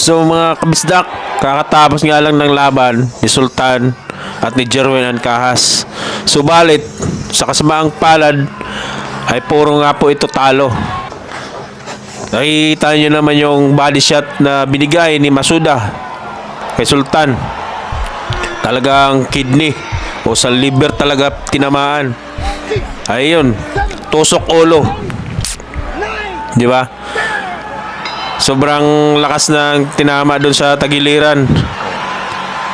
So mga kabisdak, kakatapos nga lang ng laban ni Sultan at ni Jerwin Ancahas. Subalit, sa kasamaang palad, ay puro nga po ito talo. Nakikita nyo naman yung body shot na binigay ni Masuda kay Sultan. Talagang kidney o sa liver talaga tinamaan. Ayun, tusok ulo. Di ba? Sobrang lakas ng tinama doon sa tagiliran.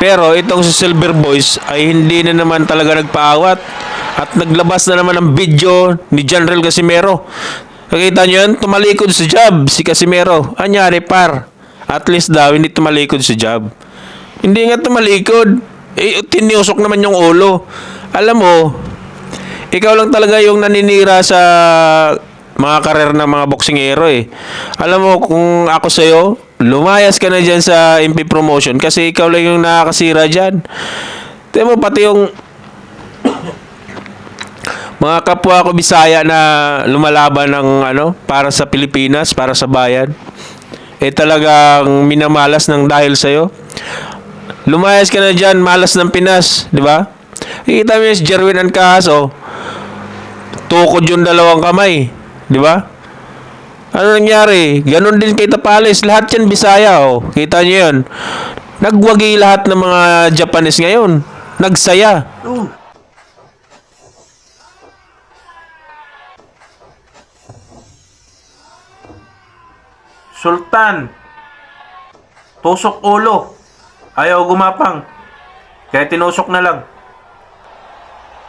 Pero itong si Silver Boys ay hindi na naman talaga nagpaawat at naglabas na naman ng video ni General Casimero. Nakita nyo yun? Tumalikod sa job si Casimero. Anyari par. At least daw hindi tumalikod sa job. Hindi nga tumalikod. Eh, tiniusok naman yung ulo. Alam mo, ikaw lang talaga yung naninira sa mga karer ng mga boksingero eh. Alam mo, kung ako sa'yo, lumayas ka na dyan sa MP promotion kasi ikaw lang yung nakakasira dyan. Mo, pati yung mga kapwa ko Bisaya na lumalaban ng ano para sa Pilipinas, para sa bayan. Eh talagang minamalas ng dahil sa'yo. Lumayas ka na dyan, malas ng Pinas, di ba? Kita mo yung si Jerwin Ancahas, oh. Tukod yung dalawang kamay, di ba? Ano nangyari? Ganon din kay Tapales. Lahat yan Bisaya, oh. Kita nyo yun. Nagwagi lahat ng mga Japanese ngayon. Nagsaya. Sultan. Tusok ulo. Ayaw gumapang. Kaya tinusok na lang.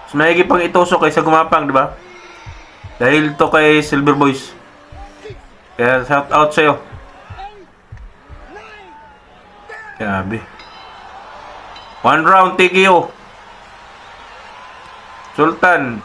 Mas maigi pang itusok kaysa gumapang, di ba? Dahil to kay Silver Boys. Kaya shout out sa'yo. Grabe. One round, TKO. Sultan,